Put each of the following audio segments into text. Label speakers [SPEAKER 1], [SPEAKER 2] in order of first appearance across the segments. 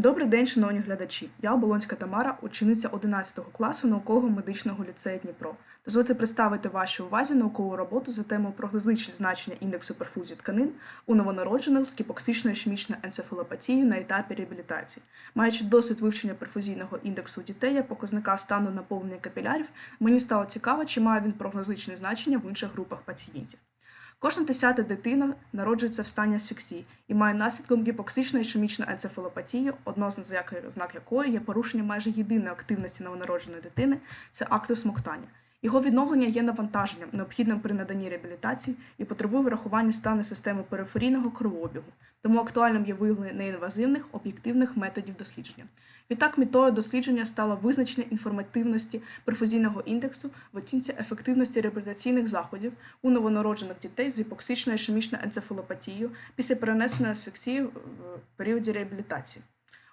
[SPEAKER 1] Добрий день, шановні глядачі. Я Оболонська Тамара, учениця 11 класу наукового медичного ліцею Дніпро. Дозвольте представити вашій увазі наукову роботу за темою прогнозичні значення індексу перфузії тканин у новонароджених з кіпоксичною ішемічною енцефалопатією на етапі реабілітації. Маючи досвід вивчення перфузійного індексу у дітей як показника стану наповнення капілярів, мені стало цікаво, чи має він прогнозичне значення в інших групах пацієнтів. Кожна десята дитина народжується в стані асфіксії і має наслідком гіпоксичну ішемічну енцефалопатію, одна з ознак якої є порушення майже єдиної активності новонародженої дитини це акт смоктання. Його відновлення є навантаженням, необхідним при наданні реабілітації і потребує врахування стану системи периферійного кровообігу, тому актуальним є виявлення неінвазивних об'єктивних методів дослідження. Відтак, метою дослідження стало визначення інформативності перфузійного індексу в оцінці ефективності реабілітаційних заходів у новонароджених дітей з гіпоксичною ішемічною енцефалопатією після перенесеної асфіксії в періоді реабілітації.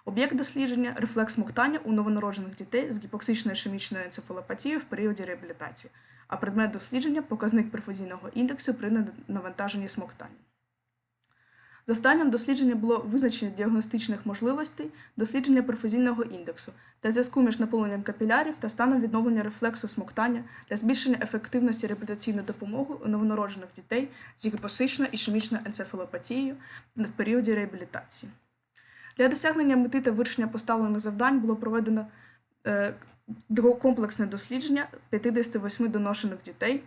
[SPEAKER 1] Об'єкт дослідження рефлекс смоктання у новонароджених дітей з гіпоксичною ішемічною енцефалопатією в періоді реабілітації, а предмет дослідження показник перфузійного індексу при навантаженні смоктання. Завданням дослідження було визначення діагностичних можливостей дослідження перфузійного індексу та зв'язку між наповненням капілярів та станом відновлення рефлексу смоктання для збільшення ефективності реабілітаційної допомоги у новонароджених дітей з гіпосичною ішемічною енцефалопатією в періоді реабілітації. Для досягнення мети та вирішення поставлених завдань було проведено е, комплексне дослідження 58 доношених дітей.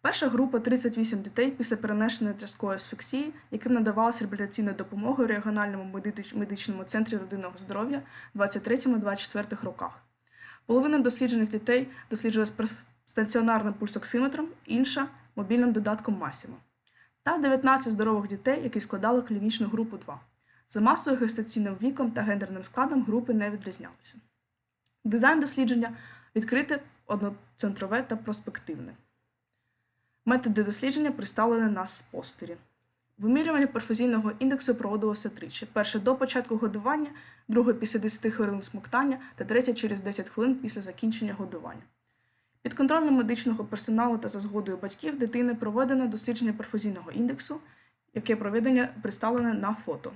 [SPEAKER 1] Перша група 38 дітей після перенесеної тяжкої асфіксії, яким надавалася реабілітаційна допомога у регіональному медичному центрі родинного здоров'я в 23-24 роках. Половина досліджених дітей досліджувалась прес- стаціонарним пульсоксиметром, інша мобільним додатком Масімо. Та 19 здорових дітей, які складали клінічну групу 2. За масовим гестаційним віком та гендерним складом групи не відрізнялися. Дизайн дослідження відкрите, одноцентрове та проспективне. Методи дослідження представлені на спостері. Вимірювання перфузійного індексу проводилося тричі: перше до початку годування, друге після 10 хвилин смоктання та третє через 10 хвилин після закінчення годування. Під контролем медичного персоналу та за згодою батьків дитини проведено дослідження перфузійного індексу, яке проведення представлене на фото.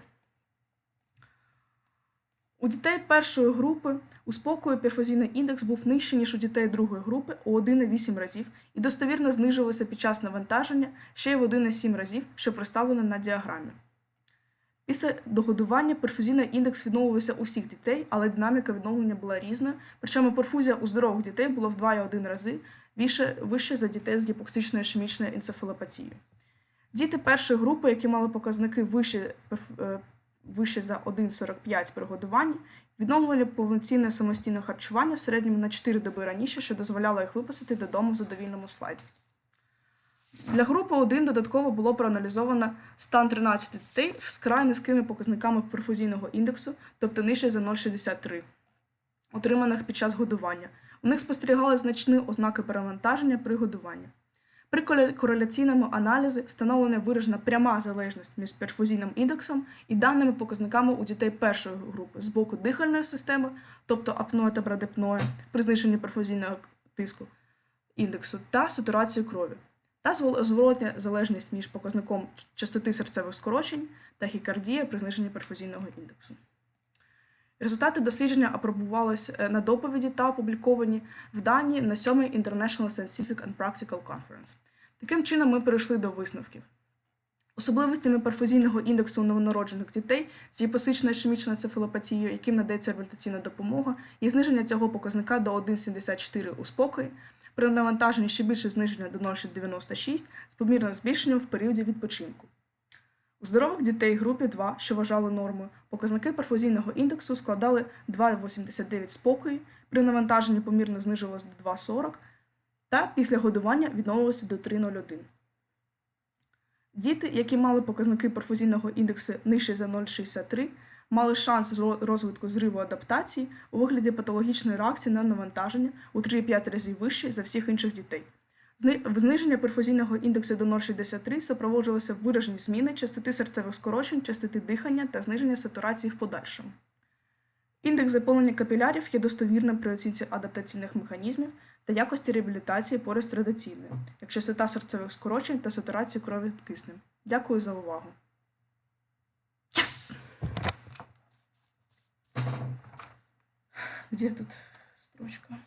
[SPEAKER 1] У дітей першої групи у спокою перфузійний індекс був нижчий, ніж у дітей другої групи у 1,8 разів і достовірно знижувався під час навантаження ще й в 1,7 разів, що представлено на діаграмі. Після догодування перфузійний індекс відновлювався у всіх дітей, але динаміка відновлення була різною, причому перфузія у здорових дітей була в 2,1 рази вище, вище за дітей з гіпоксичною ішемічною енцефалопатією. Діти першої групи, які мали показники вище, е, вище за 1,45 при годуванні, відновлювали повноцінне самостійне харчування в середньому на 4 доби раніше, що дозволяло їх виписати додому в задовільному слайді. Для групи 1 додатково було проаналізовано стан 13 дітей з край низькими показниками перфузійного індексу, тобто нижче за 0,63, отриманих під час годування. У них спостерігали значні ознаки перевантаження при годуванні. При кореляційному аналізі встановлена виражена пряма залежність між перфузійним індексом і даними показниками у дітей першої групи з боку дихальної системи, тобто апної та брадипної, при зниженні перфузійного тиску індексу та сатурації крові, та зворотня залежність між показником частоти серцевих скорочень та хікардія при зниженні перфузійного індексу. Результати дослідження апробувалися е, на доповіді та опубліковані в Данії на 7-й International Scientific and Practical Conference. Таким чином, ми перейшли до висновків. Особливостями перфузійного індексу новонароджених дітей з гіпосичною ішемічною цефалопатією, яким надається реабілітаційна допомога, є зниження цього показника до 1,74 у спокої, при навантаженні ще більше зниження до 0,96 з помірним збільшенням в періоді відпочинку. У здорових дітей групі 2, що вважали нормою, показники перфузійного індексу складали 2,89 спокою, при навантаженні помірно знижувалось до 2,40 та після годування відновилося до 3,01. Діти, які мали показники перфузійного індексу нижче за 0,63, мали шанс розвитку зриву адаптації у вигляді патологічної реакції на навантаження у 3,5 разів вищий за всіх інших дітей. Зни- Зниження перфузійного індексу до 0,63 супроводжувалося виражені зміни частоти серцевих скорочень, частоти дихання та зниження сатурації в подальшому. Індекс заповнення капілярів є достовірним при оцінці адаптаційних механізмів та якості реабілітації поряд з традиційною, як частота серцевих скорочень та сатурацію крові киснем. Дякую за увагу. Где тут строчка?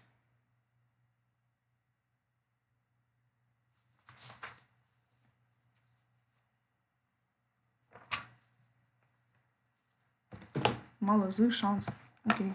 [SPEAKER 1] Мало з шанс. Окей.